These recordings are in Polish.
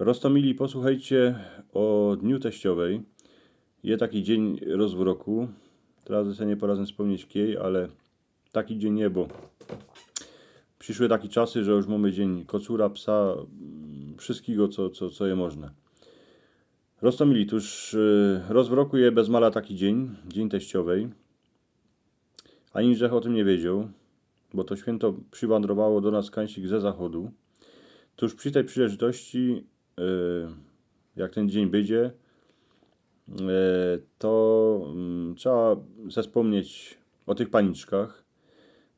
Rostomili, posłuchajcie o Dniu Teściowej. Je taki dzień roz w roku. Teraz sobie nie poradzę wspomnieć kiej, ale taki dzień nie, bo przyszły takie czasy, że już mamy dzień kocura, psa, wszystkiego, co, co, co je można. Rostomili, tuż y, roz w roku je bez mala taki dzień, Dzień Teściowej. Ani Grzech o tym nie wiedział, bo to święto przywędrowało do nas kańsik ze zachodu. Tuż przy tej przyleżitości, e, jak ten dzień będzie, e, to mm, trzeba zespomnieć o tych paniczkach,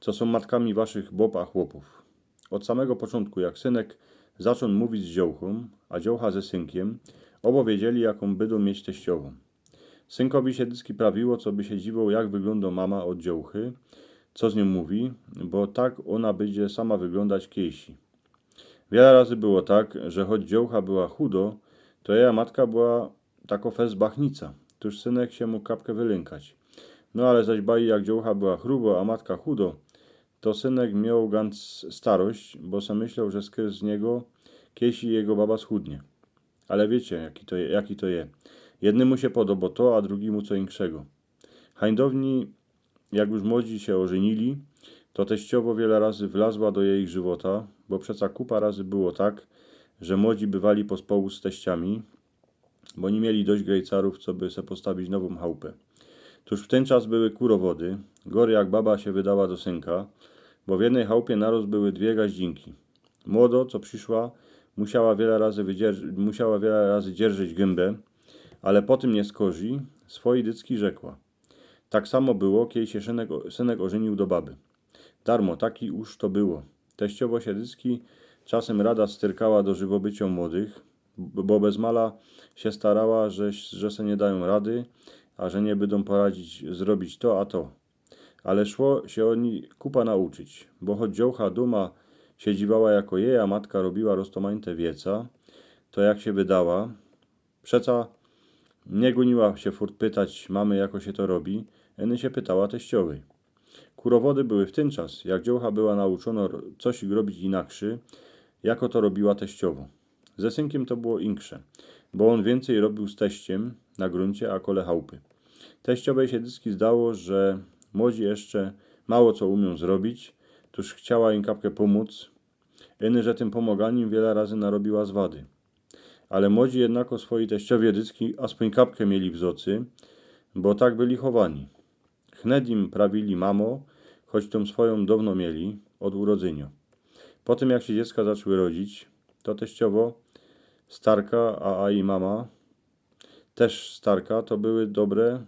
co są matkami waszych bob a chłopów. Od samego początku, jak synek zaczął mówić z dziołchą, a dziołcha ze synkiem, obo wiedzieli, jaką będą mieć teściową. Synkowi się dyski prawiło, co by się dziwał, jak wygląda mama od dziołchy, co z nią mówi, bo tak ona będzie sama wyglądać kiesi. Wiele razy było tak, że choć dziołcha była chudo, to jej matka była tako fez bachnica. Tuż synek się mógł kapkę wylękać. No ale zaś baj jak dziołcha była chrubo, a matka chudo, to synek miał gans starość, bo sam myślał, że z niego kiesi jego baba schudnie. Ale wiecie, jaki to, je, jaki to je. Jednemu się podoba to, a drugiemu co inkszego. Hańdowni, jak już młodzi się ożenili, to teściowo wiele razy wlazła do jej żywota, bo przeca kupa razy było tak, że młodzi bywali pospołu z teściami, bo nie mieli dość grejcarów, co by se postawić nową chałupę. Tuż w ten czas były kurowody, gory jak baba się wydała do synka, bo w jednej chałupie narost były dwie gaździnki. Młodo, co przyszła, musiała wiele razy, wydzierż- musiała wiele razy dzierżyć gębę, ale po tym nie skorzy, swoi dycki rzekła. Tak samo było, kiedy się synek, synek ożenił do baby. Darmo, taki już to było. Teściowo Siedycki czasem rada styrkała do żywobycia młodych, bo bez mala się starała, że, że se nie dają rady, a że nie będą poradzić zrobić to, a to. Ale szło się oni kupa nauczyć, bo choć dziołcha duma się dziwała jako jej, a matka robiła roztomańte wieca, to jak się wydała, przeca nie goniła się furt pytać mamy, jako się to robi, eny się pytała teściowej. Kurowody były w ten czas, jak dziołcha była nauczona coś robić inakszy, jako to robiła teściowo. Ze synkiem to było inksze, bo on więcej robił z teściem na gruncie, a kole chałupy. Teściowej się dyski zdało, że młodzi jeszcze mało co umią zrobić, tuż chciała im kapkę pomóc, eny, że tym pomaganiem wiele razy narobiła zwady. Ale młodzi jednak o swojej teściowie dycki aspoń kapkę mieli w zocy, bo tak byli chowani. Chnet im prawili mamo, choć tą swoją dawno mieli, od urodzenia. Po tym jak się dziecka zaczęły rodzić, to teściowo, starka, a, a i mama, też starka, to były dobre,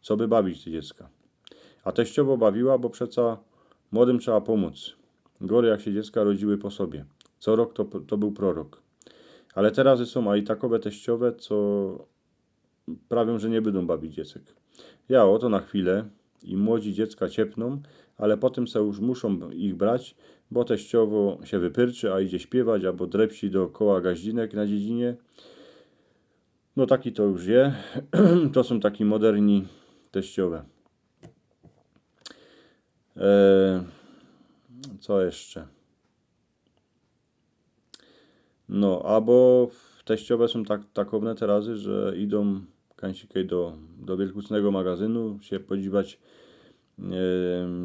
co by bawić te dziecka. A teściowo bawiła, bo przeca młodym trzeba pomóc. Gory jak się dziecka rodziły po sobie. Co rok to, to był prorok. Ale teraz są a i takowe teściowe, co prawią, że nie będą bawić dziecek. Ja oto na chwilę i młodzi dziecka ciepną, ale potem se już muszą ich brać, bo teściowo się wypyrczy, a idzie śpiewać, albo drepsi dookoła gaździnek na dziedzinie. No taki to już je. to są taki moderni teściowe. Eee, co jeszcze? No, albo teściowe są tak, takowne terazy, że idą kańsikej do, do wielkucnego magazynu się podziwać,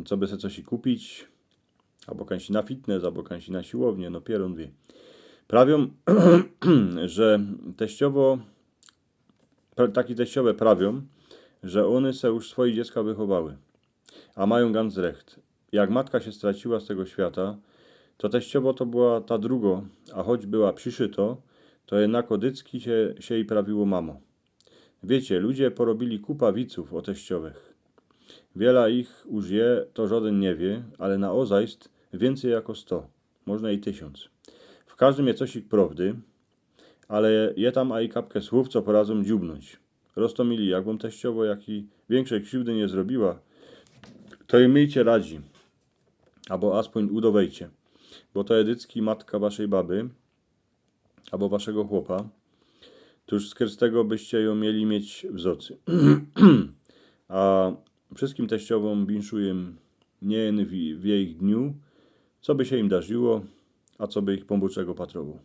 co by sobie coś kupić, albo kańsi na fitness, albo kańsi na siłownię, no pierun wie. Prawią, że teściowo, pra- taki teściowe prawią, że one se już swoje dziecka wychowały, a mają ganz recht. Jak matka się straciła z tego świata, to teściowo to była ta drugo, a choć była przyszyto, to jednak odycki się, się i prawiło mamo. Wiecie, ludzie porobili kupa wiców o teściowych. Wiela ich już je, to żaden nie wie, ale na ozajst więcej jako sto, można i tysiąc. W każdym coś ich prawdy, ale je tam a i kapkę słów, co poradzą dziubnąć. Rostomili, jakbym teściowo jaki większej krzywdy nie zrobiła, to i myjcie radzi, albo aspoń udowejcie, bo to edycki matka waszej baby, albo waszego chłopa, tuż z tego byście ją mieli mieć w zocy. A wszystkim teściowom winszuję nie w, w jej dniu, co by się im darzyło, a co by ich pombuczego patrował.